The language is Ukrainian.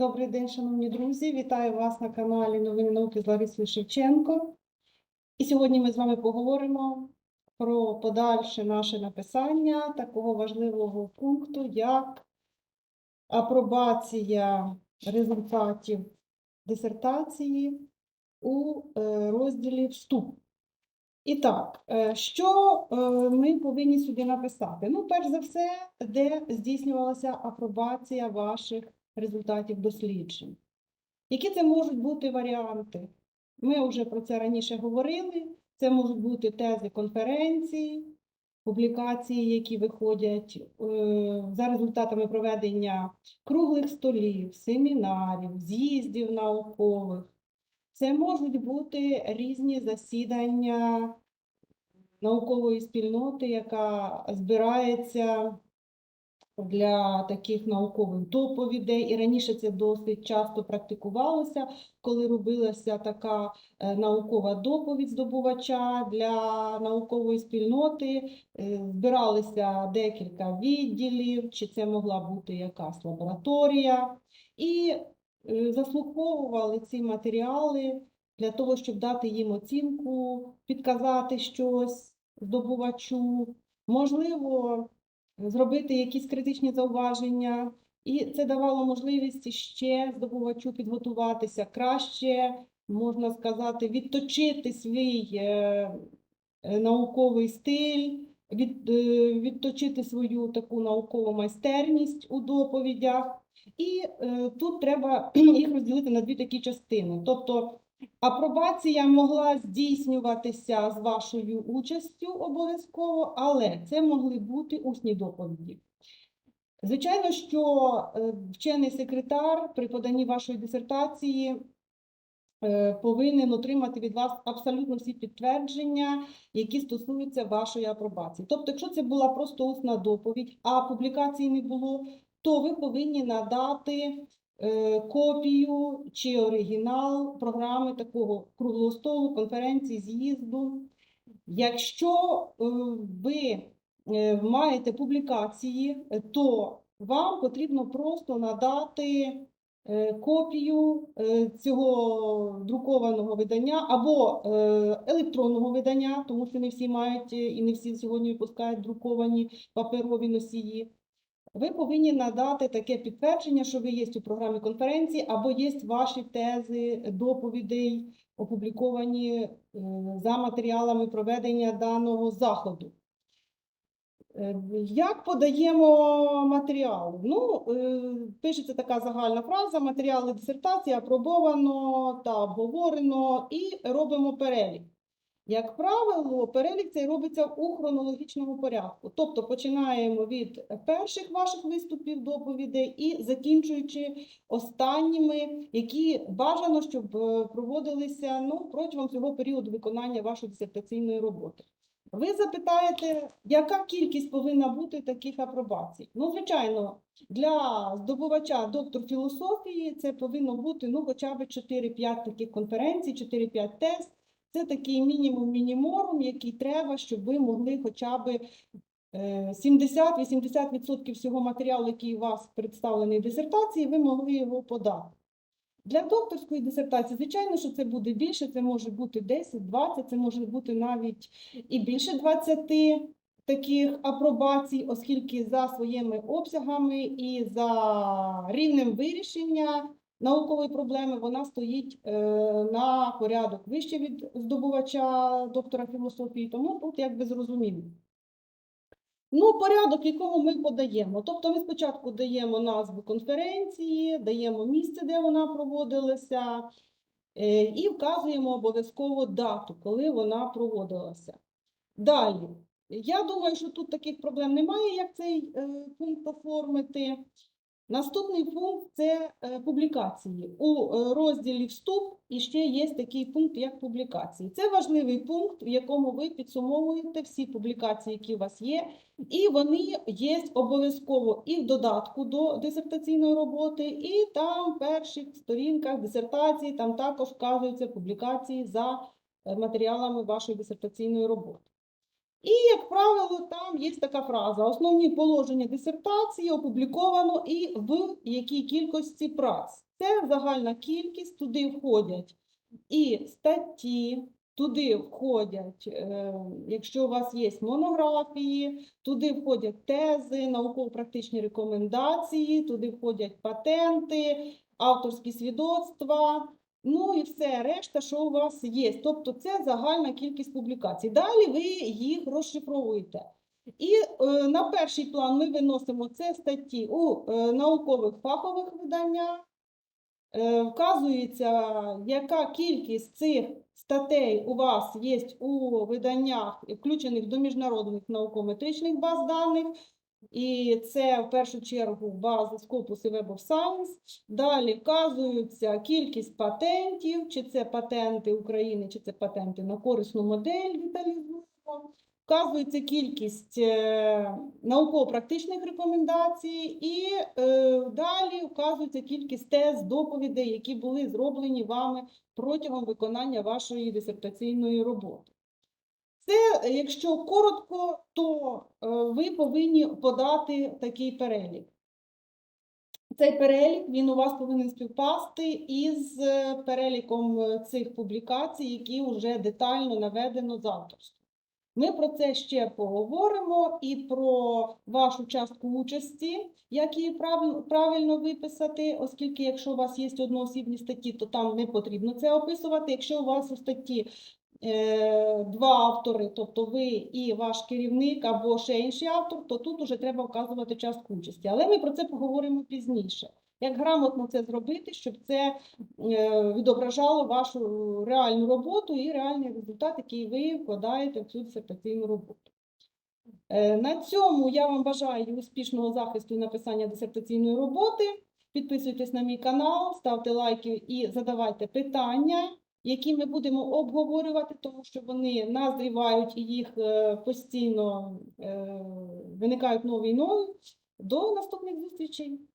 Добрий день, шановні друзі! Вітаю вас на каналі Новини науки з Ларисою Шевченко. І сьогодні ми з вами поговоримо про подальше наше написання такого важливого пункту, як апробація результатів дисертації у е, розділі Вступ. І так, е, що е, ми повинні сюди написати? Ну, перш за все, де здійснювалася апробація ваших результатів досліджень. Які це можуть бути варіанти? Ми вже про це раніше говорили. Це можуть бути тези конференції, публікації, які виходять е, за результатами проведення круглих столів, семінарів, з'їздів наукових. Це можуть бути різні засідання наукової спільноти, яка збирається для таких наукових доповідей. І раніше це досить часто практикувалося, коли робилася така е, наукова доповідь здобувача для наукової спільноти. Е, Збиралися декілька відділів, чи це могла бути якась лабораторія. І е, заслуховували ці матеріали для того, щоб дати їм оцінку, підказати щось здобувачу, можливо, зробити якісь критичні зауваження. І це давало можливість ще здобувачу підготуватися краще, можна сказати, відточити свій е, е, науковий стиль, від, е, відточити свою таку наукову майстерність у доповідях. І тут треба їх розділити на дві такі частини. Тобто апробація могла здійснюватися з вашою участю обов'язково, але це могли бути усні доповіді. Звичайно, що е, вчений секретар при поданні вашої дисертації е, повинен отримати від вас абсолютно всі підтвердження, які стосуються вашої апробації. Тобто, якщо це була просто усна доповідь, а публікації не було, то ви повинні надати копію чи оригінал програми такого круглого столу, конференції, з'їзду. Якщо е, ви е, маєте публікації, е, то вам потрібно просто надати е, копію е, цього друкованого видання або е, електронного видання, тому що не всі мають е, і не всі сьогодні випускають друковані паперові носії. Ви повинні надати таке підтвердження, що ви є у програмі конференції, або є ваші тези доповідей, опубліковані е, за матеріалами проведення даного заходу. Е, Як подаємо матеріали? Ну, е, пишеться така загальна фраза: матеріали дисертації апробовано та обговорено, і робимо перелік. Як правило, перелік цей робиться у хронологічному порядку. Тобто починаємо від перших ваших виступів, доповідей і закінчуючи останніми, які бажано, щоб е, проводилися ну, протягом цього періоду виконання вашої дисертаційної роботи. Ви запитаєте, яка кількість повинна бути таких апробацій? Ну, звичайно, для здобувача доктор філософії це повинно бути ну, хоча б 4-5 таких конференцій, 4-5 тест. Це такий мінімум мініморум, який треба, щоб ви могли хоча б е, 70-80% всього матеріалу, який у вас представлений в дисертації, ви могли його подати. Для докторської дисертації, звичайно, що це буде більше, це може бути 10-20, це може бути навіть і більше 20 таких апробацій, оскільки за своїми обсягами і за рівнем вирішення наукової проблеми вона стоїть е, на порядок вище від здобувача доктора філософії, тому тут якби зрозуміло. Ну, порядок, в якому ми подаємо. Тобто ми спочатку даємо назву конференції, даємо місце, де вона проводилася, е, і вказуємо обов'язково дату, коли вона проводилася. Далі. Я думаю, що тут таких проблем немає, як цей е, пункт оформити. Наступний пункт це е, публікації. У е, розділі вступ і ще є такий пункт, як публікації. Це важливий пункт, в якому ви підсумовуєте всі публікації, які у вас є, і вони є обов'язково і в додатку до дисертаційної роботи, і там в перших сторінках дисертації там також вказуються публікації за е, матеріалами вашої дисертаційної роботи. І, як правило, там є така фраза: основні положення дисертації опубліковано і в якій кількості праць. Це загальна кількість, туди входять і статті, туди входять, е, якщо у вас є монографії, туди входять тези, науково-практичні рекомендації, туди входять патенти, авторські свідоцтва, ну і все решта, що у вас є. Тобто це загальна кількість публікацій. Далі ви їх розшифровуєте. І е, на перший план ми виносимо це статті у е, наукових фахових виданнях. Е, Вказується, яка кількість цих статей у вас є у виданнях, включених до міжнародних науково-метричних баз даних. І це в першу чергу бази Scopus і Web of Science. Далі вказується кількість патентів, чи це патенти України, чи це патенти на корисну модель деталізуємо. Вказується кількість е, науково-практичних рекомендацій, і е, далі вказується кількість тез, доповідей, які були зроблені вами протягом виконання вашої дисертаційної роботи. Це, якщо коротко, то е, ви повинні подати такий перелік. Цей перелік він у вас повинен співпасти із е, переліком е, цих публікацій, які вже детально наведено з авторством. Ми про це ще поговоримо і про вашу частку участі, як її правильно, виписати, оскільки якщо у вас є одноосібні статті, то там не потрібно це описувати. Якщо у вас у статті два автори, тобто ви і ваш керівник або ще інший автор, то тут уже треба вказувати частку участі. Але ми про це поговоримо пізніше. Як грамотно це зробити, щоб це е, відображало вашу реальну роботу і реальний результат, який ви вкладаєте в цю дисертаційну роботу. Е, На цьому я вам бажаю успішного захисту і написання дисертаційної роботи. Підписуйтесь на мій канал, ставте лайки і задавайте питання, які ми будемо обговорювати, тому що вони назрівають і їх е, постійно е, виникають нові і нові. До наступних зустрічей!